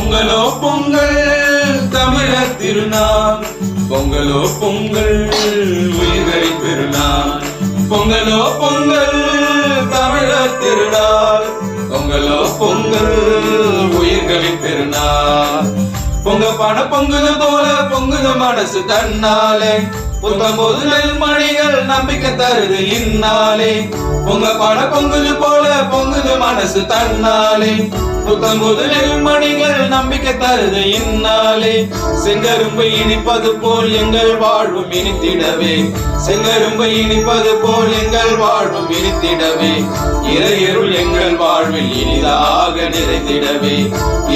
பொங்கலோ பொங்கல் தமிழர் திருநாள். பொங்கலோ பொங்கல் உயிரை பெருநாள். பொங்கலோ பொங்கல் தமிழர் திருநாள். பொங்கலோ பொங்கல் பொங்க பண பொங்குது போல பொங்குது மனசு தன்னாலே. புத்தம் போது மணிகள் நம்பிக்கை தருது இந்நாளே பொங்க பண பொங்குது போல பொங்குது மனசு தன்னாலே. புத்தம் போது மணிகள் நம்பிக்கை தருது இந்நாளே செங்கரும்பு இனிப்பது போல் எங்கள் வாழ்வும் இனித்திடவே செங்கரும்பு இனிப்பது போல் எங்கள் வாழ்வும் இனித்திடவே இறையருள் எங்கள் வாழ்வில் இனிதாக நிறைந்திடவே.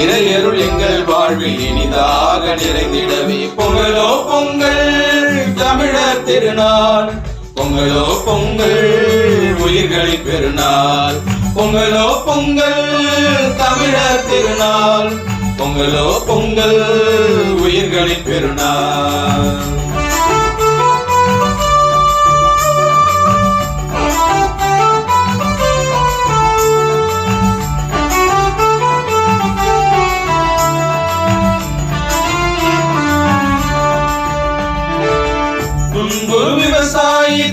இறையருள் எங்கள் வாழ்வில் இனிதாக நிறைந்திடவே. பொங்கலோ பொங்கல் தமிழர் திருநாள். பொங்கலோ பொங்கல் உயிர்களின் பெருநாள். பொங்கலோ பொங்கல் தமிழர் திருநாள். பொங்கலோ பொங்கல் உயிர்களின் பெருநாள்.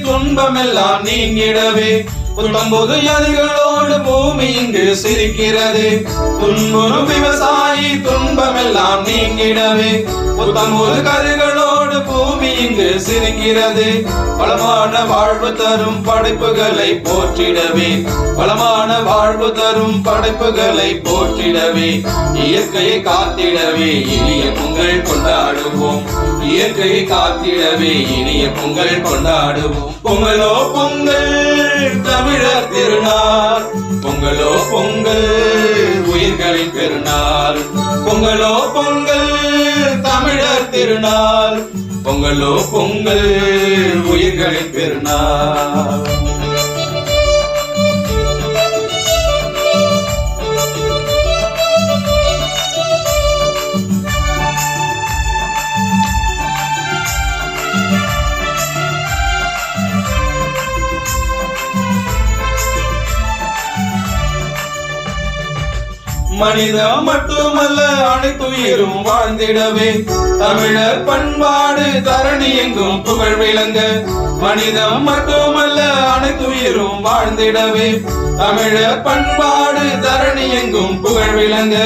துன்பமெல்லாம் நீங்கிடவே. துன்பம்போது அதிகளோடு பூமி இங்கு சிரிக்கிறது. துன்புறும் விவசாயி துன்பமெல்லாம் நீங்கிடவே. புத்தம்போது கதிர்களோடு பூமி இங்கு சிரிக்கிறது. பலமான வாழ்வு தரும் படைப்புகளை போற்றிடவே. பலமான வாழ்வு தரும் படைப்புகளை போற்றிடவே. இயற்கையை காத்திடவே இனிய பொங்கல் கொண்டாடுவோம். இயற்கையை காத்திடவே இனிய பொங்கல் கொண்டாடுவோம். பொங்கலோ பொங்கல் தமிழர் திருநாள். பொங்கலோ பொங்கல் உயிர்களின் பெருநாள் பொங்கலோ பொங்கல் தமிழர் திருநாள். பொங்கலோ பொங்கல் உயிர்களை பெருநாள் மனிதம் மட்டுமல்ல அனைத்துயிரும் வாழ்ந்திடவே. தமிழர் பண்பாடு தரணி எங்கும் புகழ் விளங்க. மனிதம் மட்டுமல்ல அனைத்துயிரும் வாழ்ந்திடவே. தமிழர் பண்பாடு தரணி எங்கும் புகழ் விளங்க.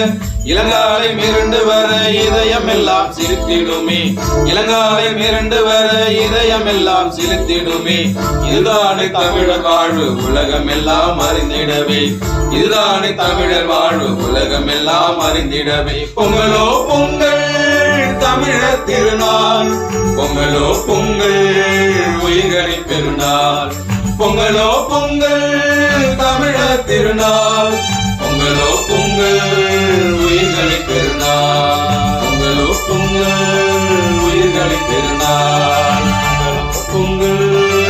இளங்காலை மிரண்டு வர இதயம் எல்லாம் சிரித்திடுமே. இளங்காலை மிரண்டு வர இதயம் எல்லாம் சிரித்திடுமே. இதுதானே தமிழர் வாழ்வு உலகம் எல்லாம் அறிந்திடவே. இதுதானே தமிழர் வாழ்வு உலகம் எல்லாம் அறிந்திடவே. பொங்கலோ பொங்கல் தமிழர் திருநாள். பொங்கலோ பொங்கல் உயிர்களை பெருநாள். பொங்கலோ பொங்கல் தமிழர் திருநாள். பொங்கலோ பொங்கல் உயிர்களை பெருநாள். உங்கள் ஒப்புங்கள் உயிர்களை பெருநாள். உங்கள் ஒப்புங்கள்